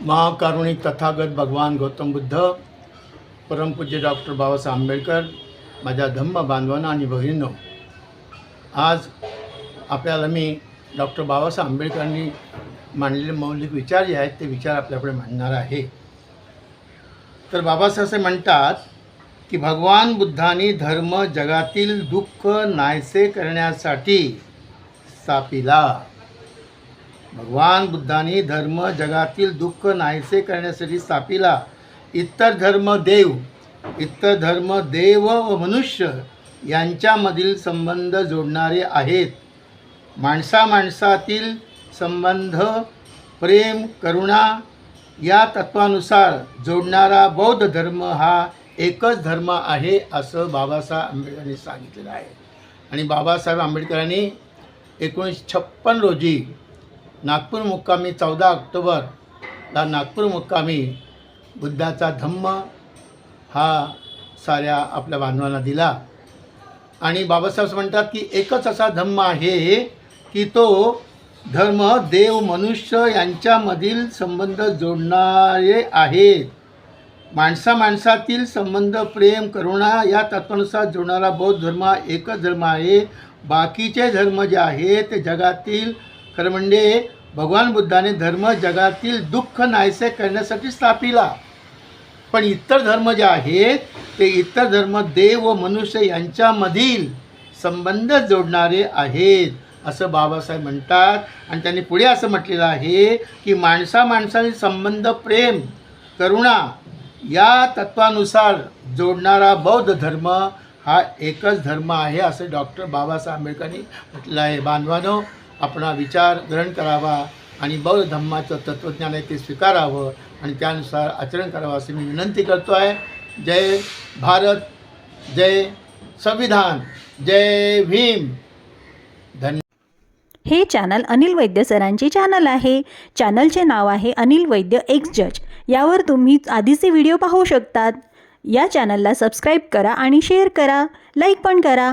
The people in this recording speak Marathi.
महाकारुणिक तथागत भगवान गौतम बुद्ध परमपूज्य डॉक्टर बाबासाहेब आंबेडकर माझ्या धम्म बांधवांना आणि बहिणींनो आज आपल्याला मी डॉक्टर बाबासाहेब आंबेडकरांनी मांडलेले मौलिक विचार जे आहेत ते विचार आपल्याकडे मांडणार आहे. तर बाबासाहेब असे म्हणतात की भगवान बुद्धांनी धर्म जगातील दुःख नायसे करण्यासाठी स्थापिला. भगवान बुद्धांनी धर्म जगातील दुःख नाहीसे करण्यासाठी स्थापिला. इतर धर्म देव इतर धर्म देव व मनुष्य यांच्यामधील संबंध जोडणारे आहेत. माणसा माणसातील संबंध प्रेम करुणा या तत्वानुसार जोडणारा बौद्ध धर्म हा एकच धर्म आहे असं बाबासाहेब आंबेडकरांनी सांगितलेलं आहे. आणि बाबासाहेब आंबेडकरांनी एकोणीसशे छप्पन रोजी नागपूर मुक्कामी चौदा ऑक्टोबरला नागपूर मुक्कामी बुद्धाचा धम्म हा साऱ्या आपल्या बांधवांना दिला. आणि बाबासाहेब म्हणतात की एकच असा धम्म आहे की तो धर्म देव मनुष्य यांच्यामधील संबंध जोडणारे आहेत. माणसा माणसातील संबंध प्रेम करुणा या तत्वानुसार जोडणारा बौद्ध धर्म एकच धर्म आहे. बाकीचे धर्म जे आहेत ते जगातील खरं म्हणजे भगवान बुद्धाने धर्म जगातील दुःख नाहीसे करण्यासाठी स्थापिला. पण इतर धर्म जे आहेत ते इतर धर्म देव व मनुष्य यांच्यामधील संबंध जोडणारे आहेत असं बाबासाहेब म्हणतात. आणि त्यांनी पुढे असं म्हटलेलं आहे की माणसा माणसाने संबंध प्रेम करुणा या तत्वानुसार जोडणारा बौद्ध धर्म हा एकच धर्म आहे असं डॉक्टर बाबासाहेब आंबेडकरांनी म्हटलं आहे. बांधवानो आपणा विचार ग्रहण करावा आणि बौद्ध धम्माचं तत्त्वज्ञान आहे ते स्वीकारावं आणि त्यानुसार आचरण करावं असं मी विनंती करतो आहे. जय भारत जय संविधान जय भीम. धन्य हे चॅनल अनिल वैद्य सरांचे चॅनल आहे. चॅनलचे नाव आहे अनिल वैद्य एक्स जज. यावर तुम्ही आधीचे व्हिडिओ पाहू शकतात. या चॅनलला सबस्क्राईब करा आणि शेअर करा. लाईक पण करा.